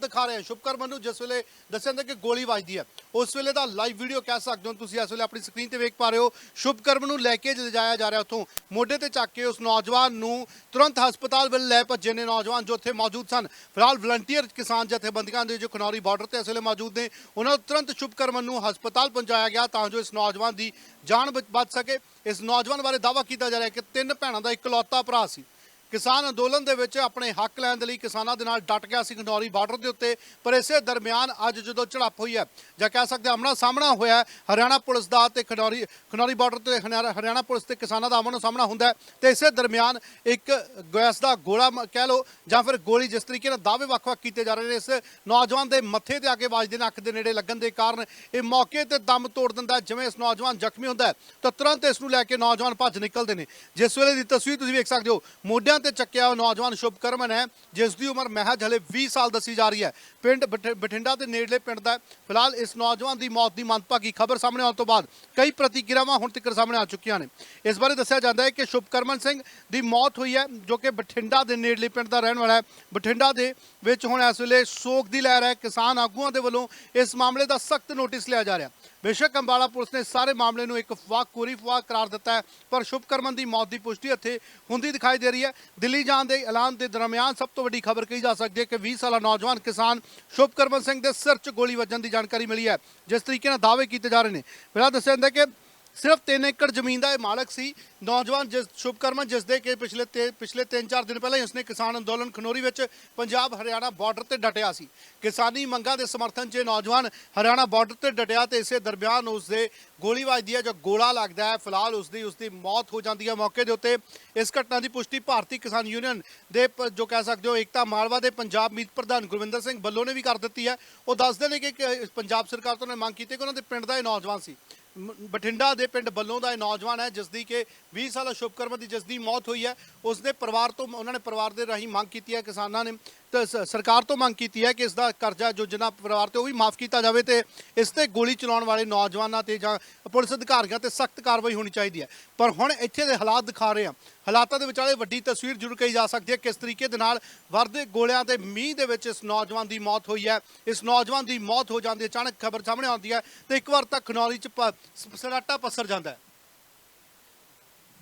ਦਿਖਾ ਰਹੇ ਹਾਂ। ਸ਼ੁਭਕਰਮਨ ਨੂੰ ਜਿਸ ਵੇਲੇ ਦੱਸਿਆ ਜਾਂਦਾ ਕਿ ਗੋਲੀ ਵੱਜਦੀ ਹੈ। ਉਸ ਵੇਲੇ ਦਾ ਲਾਈਵ ਵੀਡੀਓ ਕਹਿ ਸਕਦੇ ਹੋ ਤੁਸੀਂ, ਇਸ ਵੇਲੇ ਆਪਣੀ ਸਕਰੀਨ ਤੇ ਵੇਖ ਪਾ ਰਹੇ ਹੋ। ਸ਼ੁਭਕਰਮ ਨੂੰ ਲੈ ਕੇ ਲਿਜਾਇਆ ਜਾ ਰਿਹਾ ਉੱਥੋਂ। ਮੋਢੇ ਤੇ ਚੱਕ ਕੇ ਉਸ ਨੌਜਵਾਨ ਨੂੰ ਤੁਰੰਤ ਹਸਪਤਾਲ ਵੱਲ ਲੈ ਭੱਜੇ ਨੇ ਨੌਜਵਾਨ, ਜੋ ਉੱਥੇ ਮੌਜੂਦ ਸਨ। ਫਿਲਹਾਲ ਵਲੰਟੀਅਰ ਕਿਸਾਨ ਜਥੇਬੰਦੀਆਂ ਦੇ ਜੋ ਖਨੌਰੀ ਬਾਰਡਰ ਤੇ ਇਸ ਵੇਲੇ ਮੌਜੂਦ ਨੇ, ਉਹਨਾਂ ਨੂੰ ਤੁਰੰਤ ਸ਼ੁਭਕਰਮਨ ਨੂੰ ਹਸਪਤਾਲ ਪਹੁੰਚਾਇਆ ਗਿਆ ਤਾਂ ਜੋ ਇਸ ਨੌਜਵਾਨ ਦੀ ਜਾਨ ਬਚ ਬਚ ਸਕੇ। ਇਸ ਨੌਜਵਾਨ ਬਾਰੇ ਦਾਅਵਾ ਕੀਤਾ ਜਾ ਰਿਹਾ ਕਿ ਤਿੰਨ ਭੈਣਾਂ ਦਾ ਇਕਲੌਤਾ ਭਰਾ ਸੀ। ਕਿਸਾਨ ਅੰਦੋਲਨ ਦੇ ਵਿੱਚ ਆਪਣੇ ਹੱਕ ਲੈਣ ਦੇ ਲਈ ਕਿਸਾਨਾਂ ਦੇ ਨਾਲ ਡਟ ਗਿਆ ਸੀ ਖਨੌਰੀ ਬਾਰਡਰ ਦੇ ਉੱਤੇ, ਪਰ ਇਸੇ ਦਰਮਿਆਨ ਅੱਜ ਜਦੋਂ ਝੜਪ ਹੋਈ ਹੈ, ਜਾਂ ਕਹਿ ਸਕਦੇ ਆਮਣਾ ਸਾਹਮਣਾ ਹੋਇਆ ਹਰਿਆਣਾ ਪੁਲਿਸ ਦਾ ਤੇ ਖਨੌਰੀ ਖਨੌਰੀ ਬਾਰਡਰ ਤੇ ਹਰਿਆਣਾ ਹਰਿਆਣਾ ਪੁਲਿਸ ਤੇ ਕਿਸਾਨਾਂ ਦਾ ਆਮਣਾ ਸਾਹਮਣਾ ਹੁੰਦਾ ਹੈ, ਤੇ ਇਸੇ ਦਰਮਿਆਨ ਇੱਕ ਗੈਸ ਦਾ ਗੋਲਾ ਮ- ਕਹਿ ਲਓ, ਜਾਂ ਫਿਰ ਗੋਲੀ ਜਿਸ ਤਰੀਕੇ ਨਾਲ ਦਾਅਵੇ ਵੱਖ-ਵੱਖ ਕੀਤੇ ਜਾ ਰਹੇ ਨੇ, ਇਸ ਨੌਜਵਾਨ ਦੇ ਮੱਥੇ ਤੇ ਆ ਕੇ ਵੱਜਦੇ ਨੇ ਅੱਖ ਦੇ ਨੇੜੇ ਲੱਗਣ ਦੇ ਕਾਰਨ ਇਹ ਮੌਕੇ ਤੇ ਦਮ ਤੋੜ ਦਿੰਦਾ ਜਿਵੇਂ ਇਸ ਨੌਜਵਾਨ ਜ਼ਖਮੀ ਹੁੰਦਾ ਤਾਂ ਤੁਰੰਤ ਇਸ ਨੂੰ ਲੈ ਕੇ ਨੌਜਵਾਨ ਭੱਜ ਨਿਕਲਦੇ ਨੇ। ਜਿਸ ਵੇਲੇ ਦੀ ਤਸਵੀਰ ਤੁਸੀਂ ਵੇਖ ਸਕਦੇ ਹੋ, ਮੋਢਿਆਂ ਤੇ ਚੱਕਿਆ ਹੋਇਆ ਨੌਜਵਾਨ ਸ਼ੁਭਕਰਮਨ ਹੈ, ਜਿਸ ਦੀ ਉਮਰ ਮਹਿਜ ਹਲੇ 20 ਸਾਲ ਦੱਸੀ ਜਾ ਰਹੀ ਹੈ। ਪਿੰਡ ਬਠਿੰਡਾ ਦੇ ਨੇੜਲੇ ਪਿੰਡ ਦਾ ਫਿਲਹਾਲ ਇਸ ਨੌਜਵਾਨ ਦੀ ਮੌਤ ਦੀ ਮੰਦਭਾਗੀ ਖਬਰ ਸਾਹਮਣੇ ਆਉਣ ਤੋਂ ਬਾਅਦ ਕਈ ਪ੍ਰਤੀਕਿਰਿਆਵਾਂ ਹੁਣ ਤੱਕ ਸਾਹਮਣੇ ਆ ਚੁੱਕੀਆਂ ਨੇ। ਇਸ ਬਾਰੇ ਦੱਸਿਆ ਜਾਂਦਾ ਹੈ ਕਿ ਸ਼ੁਭਕਰਮਨ ਸਿੰਘ ਦੀ ਮੌਤ ਹੋਈ ਹੈ, ਜੋ ਕਿ ਬਠਿੰਡਾ ਦੇ ਨੇੜਲੇ ਪਿੰਡ ਦਾ ਰਹਿਣ ਵਾਲਾ ਹੈ। ਬਠਿੰਡਾ ਦੇ ਵਿੱਚ ਹੁਣ ਇਸ ਵੇਲੇ ਸੋਕ ਦੀ ਲਹਿਰ ਹੈ। ਕਿਸਾਨ ਆਗੂਆਂ ਦੇ ਵੱਲੋਂ ਇਸ ਮਾਮਲੇ ਦਾ ਸਖਤ ਨੋਟਿਸ ਲਿਆ ਜਾ ਰਿਹਾ ਬੇਸ਼ੱਕ ਅੰਬਾਲਾ ਪੁਲਿਸ ਨੇ ਸਾਰੇ ਮਾਮਲੇ ਨੂੰ ਇੱਕ ਫਵਾਕ ਕੋਰੀ ਫਵਾਕ ਕਰਾਰ ਦਿੱਤਾ ਹੈ, ਪਰ ਸ਼ੁਭਕਰਮਨ ਦੀ ਮੌਤ ਦੀ ਪੁਸ਼ਟੀ ਇੱਥੇ ਹੁੰਦੀ ਦਿਖਾਈ ਦੇ ਰਹੀ ਹੈ। ਦਿੱਲੀ ਜਾਣ ਦੇ ਐਲਾਨ ਦੇ ਦਰਮਿਆਨ ਸਭ ਤੋਂ ਵੱਡੀ ਖਬਰ ਕਹੀ ਜਾ ਸਕਦੀ ਹੈ ਕਿ 20 ਸਾਲਾ ਨੌਜਵਾਨ ਕਿਸਾਨ ਸ਼ੁਭਕਰਮਨ ਸਿੰਘ ਦੇ ਸਿਰ 'ਚ ਗੋਲੀ ਵੱਜਣ ਦੀ ਜਾਣਕਾਰੀ ਮਿਲੀ ਹੈ, ਜਿਸ ਤਰੀਕੇ ਨਾਲ ਦਾਅਵੇ ਕੀਤੇ ਜਾ ਰਹੇ ਨੇ। ਪਹਿਲਾਂ ਦੱਸਿਆ ਜਾਂਦਾ ਕਿ ਸਿਰਫ 3 ਏਕੜ ਜ਼ਮੀਨ ਦਾ ਇਹ ਮਾਲਕ ਸੀ। ਨੌਜਵਾਨ ਜਿਸ ਸ਼ੁਭਕਰਮਨ ਜਿਸ ਦੇ ਕਿ ਪਿਛਲੇ ਤੇ ਪਿਛਲੇ 3-4 ਦਿਨ ਪਹਿਲਾਂ ਹੀ ਉਸਨੇ ਕਿਸਾਨ ਅੰਦੋਲਨ ਖਨੋਰੀ ਵਿੱਚ ਪੰਜਾਬ ਹਰਿਆਣਾ ਬਾਰਡਰ ਤੇ ਡਟਿਆ ਸੀ। ਕਿਸਾਨੀ ਮੰਗਾਂ ਦੇ ਸਮਰਥਨ 'ਚ ਇਹ ਨੌਜਵਾਨ ਹਰਿਆਣਾ ਬਾਰਡਰ ਤੇ ਡਟਿਆ ਤੇ ਇਸੇ ਦਰਮਿਆਨ ਉਸ ਦੇ ਗੋਲੀ ਵੱਜਦੀ ਹੈ ਜੋ ਗੋਲਾ ਲੱਗਦਾ ਹੈ। ਫਿਲਹਾਲ ਉਸ ਦੀ ਉਸ ਦੀ ਮੌਤ ਹੋ ਜਾਂਦੀ ਹੈ ਮੌਕੇ ਦੇ ਉੱਤੇ। ਇਸ ਘਟਨਾ ਦੀ ਪੁਸ਼ਟੀ ਭਾਰਤੀ ਕਿਸਾਨ ਯੂਨੀਅਨ ਦੇ ਪ- ਜੋ ਕਹਿ ਸਕਦੇ ਹੋ, ਏਕਤਾ ਮਾਲਵਾ ਦੇ ਪੰਜਾਬ ਮੀਤ ਪ੍ਰਧਾਨ ਗੁਰਵਿੰਦਰ ਸਿੰਘ ਬੱਲੋ ਨੇ ਵੀ ਕਰ ਦਿੱਤੀ ਹੈ। ਉਹ ਦੱਸਦੇ ਨੇ ਕਿ ਪੰਜਾਬ ਸਰਕਾਰ ਤੋਂ ਨੇ ਮੰਗ ਕੀਤੀ ਕਿ ਉਹਨਾਂ ਦੇ ਪਿੰਡ ਦਾ ਇਹ ਨੌਜਵਾਨ ਸੀ। ਬਠਿੰਡਾ ਦੇ ਪਿੰਡ ਬੱਲੋਂ ਦਾ ਇਹ ਨੌਜਵਾਨ ਹੈ ਜਿਸ ਦੀ ਕਿ 20 ਸਾਲਾ ਸ਼ੁਭਕਰਮ ਦੀ ਜਿਸ ਦੀ ਮੌਤ ਹੋਈ ਹੈ ਉਸ ਦੇ ਪਰਿਵਾਰ ਤੋਂ, ਉਹਨਾਂ ਨੇ ਪਰਿਵਾਰ ਦੇ ਰਾਹੀਂ ਮੰਗ ਕੀਤੀ ਹੈ ਕਿਸਾਨਾਂ ਨੇ। ਤੇ ਸ- ਸਰਕਾਰ ਤੋਂ ਮੰਗ ਕੀਤੀ ਹੈ ਕਿ ਇਸ ਦਾ ਕਰਜ਼ਾ ਜੋ ਜਿਨ੍ਹਾਂ ਪਰਿਵਾਰ ਤੇ ਉਹ ਵੀ ਮਾਫ ਕੀਤਾ ਜਾਵੇ ਤੇ ਇਸ ਤੇ ਗੋਲੀ ਚਲਾਉਣ ਵਾਲੇ ਨੌਜਵਾਨਾਂ ਤੇ ਜਾਂ ਪੁਲਿਸ ਅਧਿਕਾਰੀਆਂ ਤੇ ਸਖਤ ਕਾਰਵਾਈ ਹੋਣੀ ਚਾਹੀਦੀ ਹੈ। ਪਰ ਹੁਣ ਇੱਥੇ ਦੇ ਹਾਲਾਤ ਦਿਖਾ ਰਹੇ ਹਾਂ। ਹਾਲਾਤਾਂ ਦੇ ਵਿਚਾਲੇ ਵੱਡੀ ਤਸਵੀਰ ਜ਼ਰੂਰ ਕਹੀ ਜਾ ਸਕਦੀ ਹੈ ਕਿਸ ਤਰੀਕੇ ਦੇ ਨਾਲ ਵਰਦੇ ਗੋਲਿਆਂ ਤੇ ਮੀਂਹ ਦੇ ਵਿੱਚ ਇਸ ਨੌਜਵਾਨ ਦੀ ਮੌਤ ਹੋਈ ਹੈ। ਇਸ ਨੌਜਵਾਨ ਦੀ ਮੌਤ ਹੋ ਜਾਂਦੀ ਹੈ, ਅਚਾਨਕ ਖਬਰ ਸਾਹਮਣੇ ਆਉਂਦੀ ਹੈ ਤੇ ਇੱਕ ਵਾਰ ਤਾਂ ਖਨੌਰੀ ਚ ਪ- ਸ- ਸਰਾਟਾ ਪਸਰ ਜਾਂਦਾ ਹੈ।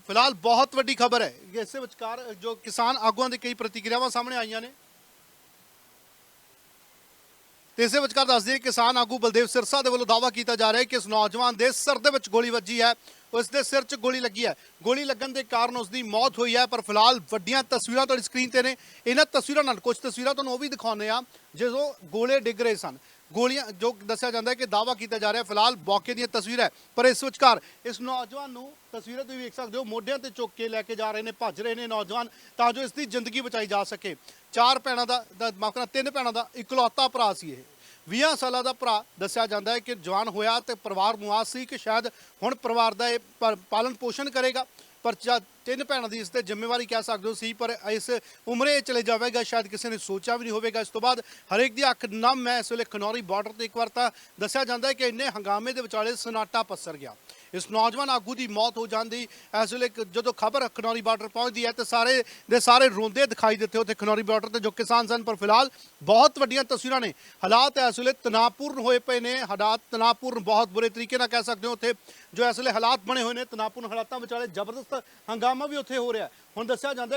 ਫਿਲਹਾਲ ਬਹੁਤ ਵੱਡੀ ਖਬਰ ਹੈ। ਇਸੇ ਵਿਚਕਾਰ ਜੋ ਕਿਸਾਨ ਆਗੂਆਂ ਦੀ ਕਈ ਪ੍ਰਤੀਕਿਰਿਆਵਾਂ ਸਾਹਮਣੇ ਆਈਆਂ ਨੇ। ਤੇ ਇਸੇ ਵਿਚਕਾਰ ਦੱਸ ਦਈਏ, ਕਿਸਾਨ ਆਗੂ ਬਲਦੇਵ ਸਿਰਸਾ ਦੇ ਵੱਲੋਂ ਦਾਅਵਾ ਕੀਤਾ ਜਾ ਰਿਹਾ ਹੈ ਕਿ ਇਸ ਨੌਜਵਾਨ ਦੇ ਸਿਰ ਦੇ ਵਿੱਚ ਗੋਲੀ ਵੱਜੀ ਹੈ। ਉਸ ਦੇ ਸਿਰ 'ਚ ਗੋਲੀ ਲੱਗੀ ਹੈ। ਗੋਲੀ ਲੱਗਣ ਦੇ ਕਾਰਨ ਉਸ ਦੀ ਮੌਤ ਹੋਈ ਹੈ, ਪਰ ਫਿਲਹਾਲ ਵੱਡੀਆਂ ਤਸਵੀਰਾਂ ਤੁਹਾਡੀ ਸਕਰੀਨ ਤੇ ਨੇ। ਇਹਨਾਂ ਤਸਵੀਰਾਂ ਨਾਲ ਕੁਝ ਤਸਵੀਰਾਂ ਤੁਹਾਨੂੰ ਉਹ ਵੀ ਦਿਖਾਉਂਦੇ ਆ ਜਦੋਂ ਗੋਲੇ ਡਿੱਗ ਰਹੇ ਸਨ। ਗੋਲੀਆਂ ਜੋ ਦੱਸਿਆ ਜਾਂਦਾ ਹੈ ਕਿ ਦਾਅਵਾ ਕੀਤਾ ਜਾ ਰਿਹਾ ਫਿਲਹਾਲ ਮੌਕੇ ਦੀਆਂ ਤਸਵੀਰਾਂ ਪਰ ਇਸ ਵਿਚਕਾਰ ਇਸ ਨੌਜਵਾਨ ਨੂੰ ਤਸਵੀਰਾਂ ਤੁਸੀਂ ਵੇਖ ਸਕਦੇ ਹੋ, ਮੋਢਿਆਂ ਤੇ ਚੁੱਕ ਕੇ ਲੈ ਕੇ ਜਾ ਰਹੇ ਨੇ, ਭੱਜ ਰਹੇ ਨੇ ਨੌਜਵਾਨ ਤਾਂ ਜੋ ਇਸ ਦੀ ਜ਼ਿੰਦਗੀ ਬਚਾਈ ਜਾ ਸਕੇ। ਚਾਰ ਭੈਣਾਂ ਦਾ ਮਾਫ਼ ਕਰਨਾ, ਤਿੰਨ ਭੈਣਾਂ ਦਾ ਇਕਲੌਤਾ ਭਰਾ ਸੀ ਇਹ। 20 ਸਾਲਾਂ ਦਾ ਭਰਾ ਦੱਸਿਆ ਜਾਂਦਾ ਹੈ ਕਿ ਜਵਾਨ ਹੋਇਆ ਤੇ ਪਰਿਵਾਰ ਨੂੰ ਆਸ ਸੀ ਕਿ ਸ਼ਾਇਦ ਹੁਣ ਪਰਿਵਾਰ ਦਾ ਇਹ ਪਾਲਣ ਪੋਸ਼ਣ ਕਰੇਗਾ। ਪਰ ਤਿੰਨ ਭੈਣਾਂ ਦੀ ਇਸ ਤੇ ਜ਼ਿੰਮੇਵਾਰੀ ਕਹਿ ਸਕਦੇ ਹੋ ਸੀ, ਪਰ ਇਸ ਉਮਰੇ ਚਲੇ ਜਾਵੇਗਾ, ਸ਼ਾਇਦ ਕਿਸੇ ਨੇ ਸੋਚਿਆ ਵੀ ਨਹੀਂ ਹੋਵੇਗਾ। ਇਸ ਤੋਂ ਬਾਅਦ ਹਰੇਕ ਦੀ ਅੱਖ ਨਮ ਹੈ। ਇਸ ਵੇਲੇ ਖਨੌਰੀ ਬਾਰਡਰ ਤੇ ਇੱਕ ਵਾਰ ਤਾਂ ਦੱਸਿਆ ਜਾਂਦਾ ਹੈ ਕਿ ਇੰਨੇ ਹੰਗਾਮੇ ਦੇ ਵਿਚਾਲੇ ਸਨਾਟਾ ਪਸਰ ਗਿਆ। ਇਸ ਨੌਜਵਾਨ ਆਗੂ ਦੀ ਮੌਤ ਹੋ ਜਾਂਦੀ। ਇਸ ਵੇਲੇ ਕ- ਜਦੋਂ ਖਬਰ ਖਨੌਰੀ ਬਾਰਡਰ ਪਹੁੰਚਦੀ ਹੈ ਤੇ ਸਾਰੇ ਦੇ ਸਾਰੇ ਰੋਂਦੇ ਦਿਖਾਈ ਦਿੱਤੇ ਉੱਥੇ ਖਨੌਰੀ ਬਾਰਡਰ ਤੇ ਜੋ ਕਿਸਾਨ ਸਨ, ਪਰ ਫਿਲਹਾਲ ਬਹੁਤ ਵੱਡੀਆਂ ਤਸਵੀਰਾਂ ਨੇ। ਹਾਲਾਤ ਇਸ ਵੇਲੇ ਤਣਾਅਪੂਰਨ ਹੋਏ ਪਏ ਨੇ। ਹਾਲਾਤ ਤਣਾਅਪੂਰਨ, ਬਹੁਤ ਬੁਰੇ ਤਰੀਕੇ ਨਾਲ ਕਹਿ ਸਕਦੇ ਹੋ ਉੱਥੇ ਜੋ ਇਸ ਵੇਲੇ ਹਾਲਾਤ ਬਣੇ ਹੋਏ ਨੇ। ਤਣਾਅਪੂਰਨ ਹਾਲਾਤਾਂ ਵਿਚਾਲੇ ਜ਼ਬਰਦਸਤ ਹੰਗਾਮਾ ਵੀ ਉੱਥੇ ਹੋ ਰਿਹਾ ਹੈ। ਹੁਣ ਦੱਸਿਆ ਜਾਂਦਾ ਹੈ ਕਿ